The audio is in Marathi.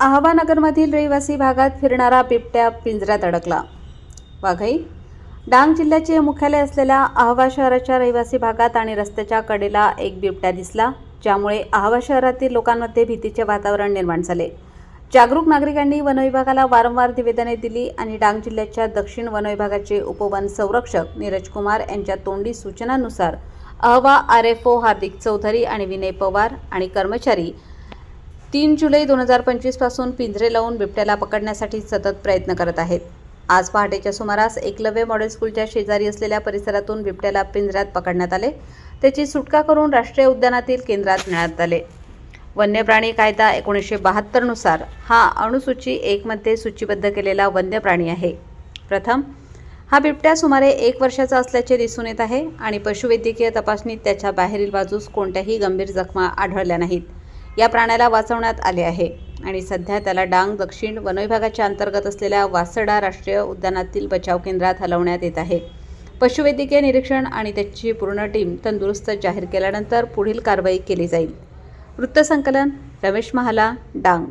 अहवानगरमधील रहिवासी भागात फिरणारा बिबट्या पिंजऱ्यात अडकला. वाघई डांग जिल्ह्याचे मुख्यालय असलेल्या अहवा शहराच्या रहिवासी भागात आणि रस्त्याच्या कडेला एक बिबट्या दिसला ज्यामुळे अहवा शहरातील लोकांमध्ये भीतीचे वातावरण निर्माण झाले. जागरूक नागरिकांनी वनविभागाला वारंवार निवेदने दिली आणि डांग जिल्ह्याच्या दक्षिण वनविभागाचे उपवन संरक्षक नीरज कुमार यांच्या तोंडी सूचनानुसार अहवा R F O Hardik Chaudhari आणि विनय पवार आणि कर्मचारी तीन जुलै दोन हजार पंचवीसपासून पिंजरे लावून बिबट्याला पकडण्यासाठी सतत प्रयत्न करत आहेत. आज पहाटेच्या सुमारास एकलव्य मॉडेल स्कूलच्या शेजारी असलेल्या परिसरातून बिबट्याला पिंजऱ्यात पकडण्यात आले. त्याची सुटका करून राष्ट्रीय उद्यानातील केंद्रात नेण्यात आले. वन्य प्राणी कायदा एकोणीसशे बहात्तरनुसार हा अणुसूची एकमध्ये सूचीबद्ध केलेला वन्य प्राणी आहे. प्रथम हा बिबट्या सुमारे एक वर्षाचा असल्याचे दिसून येत आहे आणि पशुवैद्यकीय तपासणीत त्याच्या बाहेरील बाजूस कोणत्याही गंभीर जखमा आढळल्या नाहीत. या प्राण्याला वाचवण्यात आले आहे. आणि सध्या त्याला डांग दक्षिण वनविभागाच्या अंतर्गत असलेल्या वासडा राष्ट्रीय उद्यानातील बचाव केंद्रात हलवण्यात येत आहे. पशुवैद्यकीय निरीक्षण आणि त्याची पूर्ण टीम तंदुरुस्त जाहीर केल्यानंतर पुढील कारवाई केली जाईल. वृत्तसंकलन रमेश महाला डांग.